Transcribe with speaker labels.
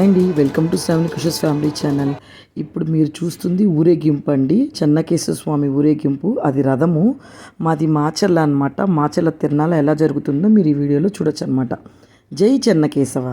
Speaker 1: అండి welcome to seven కుషస్ family channel. ఇప్పుడు మీరు చూస్తుంది ఊరేగింపు అండి చెన్నకేశ్వర స్వామి ఊరేగింపు అది రథము. మాది మాచల్ల అనమాట మాచల్ల తిరణాల ఎలా జరుగుతుందో మీరు ఈ వీడియోలో చూడొచ్చు అనమాట జై చెన్నకేశవ.